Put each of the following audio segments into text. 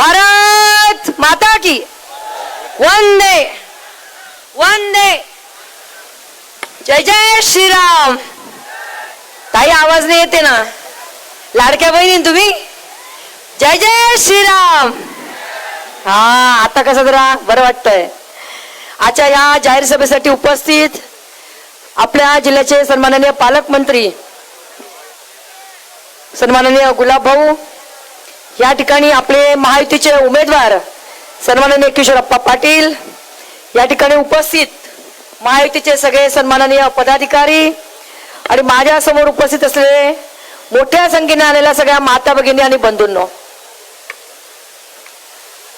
भारत माता की। वंदे वंदे। जय जय श्रीराम। ताई आवाज नाही येते ना? लाडक्या बहिणी तुम्ही? जय जय श्रीराम। हा आता कसं जरा बरं वाटतंय. आजच्या या जाहीर सभेसाठी उपस्थित आपल्या जिल्ह्याचे सन्माननीय पालकमंत्री सन्माननीय गुलाब भाऊ या ठिकाणी आपले महायुतीचे उमेदवार सन्माननीय किशोरप्पा पाटील या ठिकाणी उपस्थित महायुतीचे सगळे सन्माननीय पदाधिकारी आणि माझ्यासमोर उपस्थित असलेले मोठ्या संख्येने आलेल्या सगळ्या माता भगिनी आणि बंधूंनो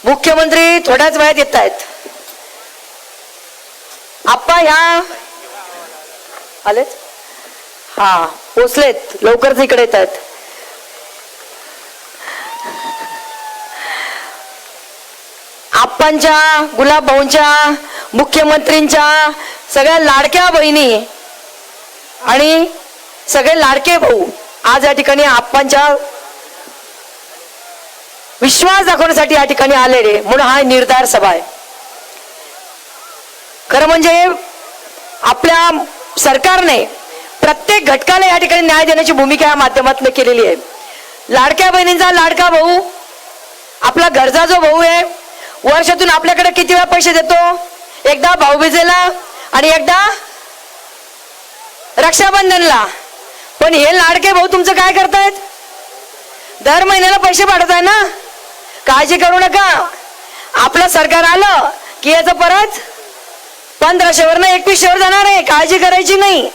मुख्यमंत्री थोड्याच वेळात येत आहेत. आप्पा ह्या आलेत? हा पोचलेत. लवकरच इकडे येत आहेत. बाप्पांच्या गुलाब भाऊंच्या मुख्यमंत्रींच्या सगळ्या लाडक्या बहिणी आणि सगळे लाडके भाऊ आज या ठिकाणी आप्पांच्या विश्वास दाखवण्यासाठी या ठिकाणी आलेले म्हणून हा निर्धार सभा आहे. खरं म्हणजे आपल्या सरकारने प्रत्येक घटकाला या ठिकाणी न्याय देण्याची भूमिका या माध्यमातून केलेली आहे. लाडक्या बहिणींचा लाडका भाऊ आपला घरचा जो भाऊ आहे वर्षातून आपल्याकडे किती वेळा पैसे देतो? एकदा भाऊबीजेला आणि एकदा रक्षाबंधनला. पण हे लाडके भाऊ तुमचं काय करतायत? दर महिन्याला पैसे पाठवताय ना? काळजी करू नका. आपलं सरकार आलं की याचं परत पंधराशेवर ना एकवीसशेवर जाणार आहे. काळजी करायची नाही.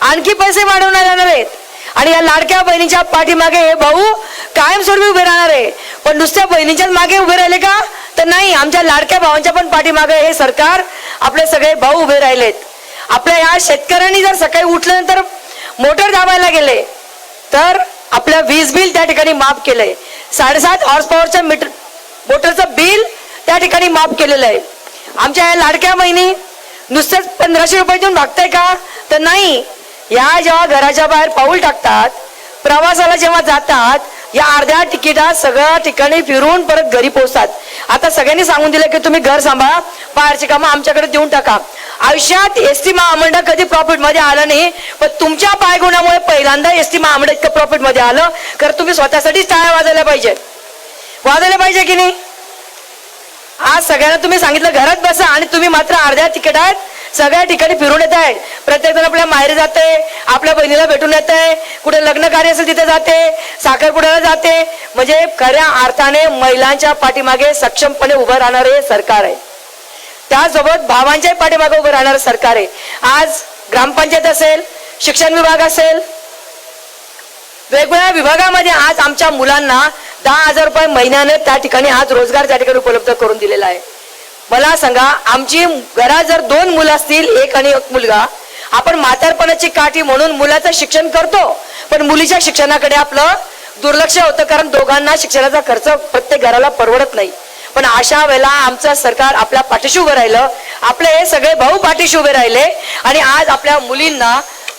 आणखी पैसे वाढवणार जाणार आहेत. आणि या लाडक्या बहिणीच्या पाठीमागे हे भाऊ कायमस्वरूपी उभे राहणार पण नुसत्या बहिणीच्याच मागे उभे राहिले का? तर नाही आमच्या लाडक्या भावांच्या पण पाठीमागे हे सरकार आपले सगळे भाऊ उभे राहिलेत. आपल्या या शेतकऱ्यांनी जर सकाळी उठल्यानंतर मोटर दाबायला गेले तर आपलं वीज बिल त्या ठिकाणी माफ केलंय. साडेसात हॉर्स पॉवरच्या मीटर मोटरचं बिल त्या ठिकाणी माफ केलेलं आहे. आमच्या या लाडक्या बहिणी नुसतेच पंधराशे रुपये देऊन भागताय का? तर नाही. या जेव्हा घराच्या बाहेर पाऊल टाकतात प्रवासाला जेव्हा जातात या अर्ध्या तिकिटात सगळ्या ठिकाणी फिरून परत घरी पोहोचतात. आता सगळ्यांनी सांगून दिलं की तुम्ही घर सांभाळा बाहेरची कामं आमच्याकडे देऊन टाका. आयुष्यात एस टी महामंडळ कधी प्रॉफिटमध्ये आलं नाही पण तुमच्या पायगुणामुळे पहिल्यांदा एस टी महामंडळ इतकं प्रॉफिटमध्ये आलं तर तुम्ही स्वतःसाठीच टाळ्या वाजवल्या पाहिजेत. वाजवल्या पाहिजे की नाही? आज सगळ्यांना तुम्ही सांगितलं घरात बसा आणि तुम्ही मात्र अर्ध्या तिकिटात सगळ्या ठिकाणी फिरून येत आहे प्रत्येक जण आपल्या माहेर जाते आपल्या बहिणीला भेटून येत आहे. कुठे लग्न कार्य असेल तिथे जाते साखरपुड्याला जाते. म्हणजे खऱ्या अर्थाने महिलांच्या पाठीमागे सक्षमपणे उभं राहणारे सरकार आहे. त्यासोबत भावांच्या पाठीमागे उभं राहणारं सरकार आहे. आज ग्रामपंचायत असेल शिक्षण विभाग असेल वेगवेगळ्या विभागामध्ये आज आमच्या मुलांना दहा हजार रुपये महिन्याने त्या ठिकाणी आज रोजगार त्या ठिकाणी उपलब्ध करून दिलेला आहे. मला सांगा आमची घरात जर दोन मुलं असतील एक आणि एक मुलगा आपण म्हातारपणाची काठी म्हणून मुलाचं शिक्षण करतो पण मुलीच्या शिक्षणाकडे आपलं दुर्लक्ष होतं कारण दोघांना शिक्षणाचा खर्च प्रत्येक घराला परवडत नाही. पण अशा वेळेला आमचं सरकार आपल्या पाठीशी उभं राहिलं आपले हे सगळे भाऊ पाठीशी उभे राहिले आणि आज आपल्या मुलींना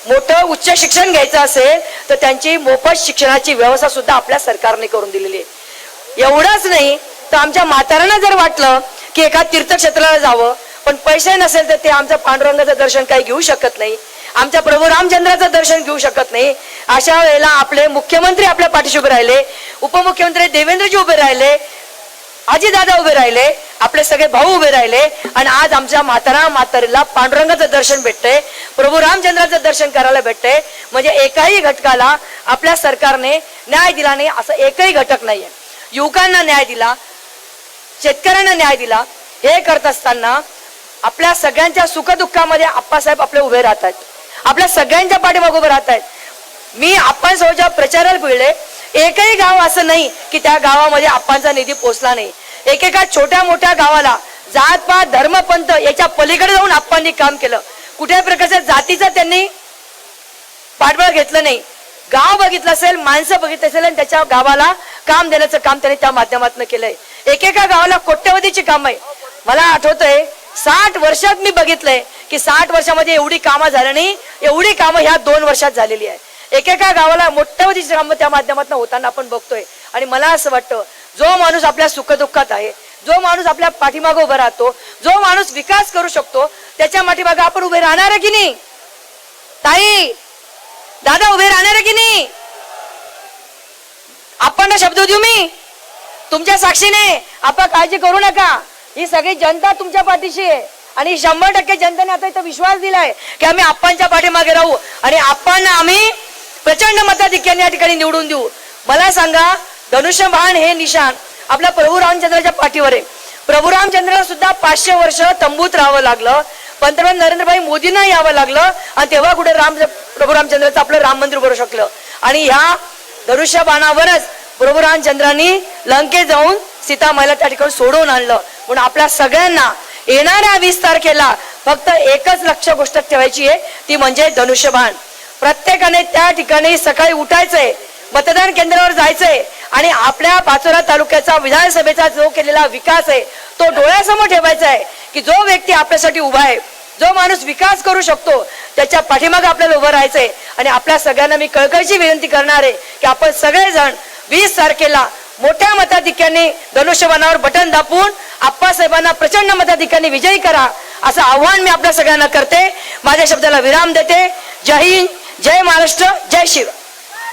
मोठं उच्च शिक्षण घ्यायचं असेल तर त्यांची मोफत शिक्षणाची व्यवस्था सुद्धा आपल्या सरकारने करून दिलेली आहे. एवढंच नाही तर आमच्या म्हाताऱ्यांना जर वाटलं की एका तीर्थक्षेत्राला जावं. पण पैसे नसेल तर ते आमच्या पांडुरंगाचं दर्शन काही घेऊ शकत नाही. आमच्या प्रभू रामचंद्राचं दर्शन घेऊ शकत नाही. अशा वेळेला आपले मुख्यमंत्री आपल्या पाठीशी उभे राहिले. उपमुख्यमंत्री देवेंद्रजी उभे राहिले. दादा उभे राहिले. आपले सगळे भाऊ उभे राहिले. आणि आज आमच्या म्हातारा म्हातारीला पांडुरंगाचं दर्शन भेटतंय. प्रभू रामचंद्राचं दर्शन करायला भेटतंय. म्हणजे एकाही घटकाला आपल्या सरकारने न्याय दिला नाही. असं एकही घटक नाहीये. युवकांना न्याय दिला. शेतकऱ्यांना न्याय दिला. हे करत असताना आपल्या सगळ्यांच्या सुखदुःखामध्ये आप्पासाहेब आपले उभे राहतात. आपल्या सगळ्यांच्या पाठीमाग उभे राहत आहेत मी आप्पांसोबतच्या प्रचाराला भिडले एकही गाव असं नाही की त्या गावामध्ये आप्पांचा निधी पोचला नाही. एकेका छोट्या मोठ्या गावाला जात पात धर्मपंथ याच्या पलीकडे जाऊन आप्पांनी काम केलं. कुठल्याही प्रकारच्या जातीचं त्यांनी पाठबळ घेतलं नाही. गाव बघितलं असेल माणसं बघितलं असेल आणि त्याच्या गावाला काम देण्याचं काम त्यांनी त्या माध्यमातून केलंय. एकेका गावाला कोट्यवधीची काम आहे. मला आठवतंय साठ वर्षात मी बघितलंय की साठ वर्षामध्ये एवढी कामं झाली नाही एवढी कामं ह्या दोन वर्षात झालेली आहे. एकेका गावाला मोठ्यावधीची कामं त्या माध्यमातून होताना आपण बघतोय. आणि मला असं वाटतं जो माणूस आपल्या सुखदुःखात आहे जो माणूस आपल्या पाठीमागं उभा राहतो जो माणूस विकास करू शकतो त्याच्या पाठीमागं आपण उभे राहणार आहे की नाही? ताई दादा उभे राहणार आहे की नाही? आपण शब्द देऊ मी? तुमच्या साक्षीने आपण काळजी करू नका. ही सगळी जनता तुमच्या पाठीशी आहे. आणि शंभर टक्के जनतेने आता इथं विश्वास दिलाय की आम्ही आप्पांच्या पाठीमागे राहू. आणि आपण आम्ही प्रचंड मताधिक्याने या ठिकाणी निवडून देऊ. मला सांगा धनुष्यबाण हे निशाण आपल्या प्रभू रामचंद्राच्या पाठीवर आहे. प्रभू रामचंद्राला सुद्धा पाचशे वर्ष तंबूत राहावं लागलं. पंतप्रधान नरेंद्रभाई मोदींना यावं लागलं. आणि तेव्हा कुठे राम प्रभू रामचंद्राचं आपलं राम मंदिर उभं शकलं. आणि ह्या धनुष्यबाणावरच प्रभू रामचंद्रांनी लंकेत जाऊन सीतामाईला त्या ठिकाणी सोडवून आणलं. म्हणून आपल्या सगळ्यांना येणाऱ्या वीस तारखेला फक्त एकच लक्ष गोष्ट ठेवायची आहे ती म्हणजे धनुष्यबाण. प्रत्येकाने त्या ठिकाणी सकाळी उठायचंय मतदान केंद्रावर जायचंय आणि आपल्या पाचोरा तालुक्याचा विधानसभेचा जो केलेला विकास आहे तो डोळ्यासमोर ठेवायचा आहे की जो व्यक्ती आपल्यासाठी उभा आहे जो माणूस विकास करू शकतो त्याच्या पाठीमागे आपल्याला उभं राहायचंय. आणि आपल्या सगळ्यांना मी कळकळीची विनंती करणार आहे की आपण सगळेजण वीस तारखेला मोठ्या मताधिक्याने धनुष्यबाणावर बटन दाबून आप्पासाहेबांना प्रचंड मताधिक्याने विजयी करा असं आव्हान मी आपल्या सगळ्यांना करते. माझ्या शब्दाला विराम देते. जय हिंद जय महाराष्ट्र जय शिव.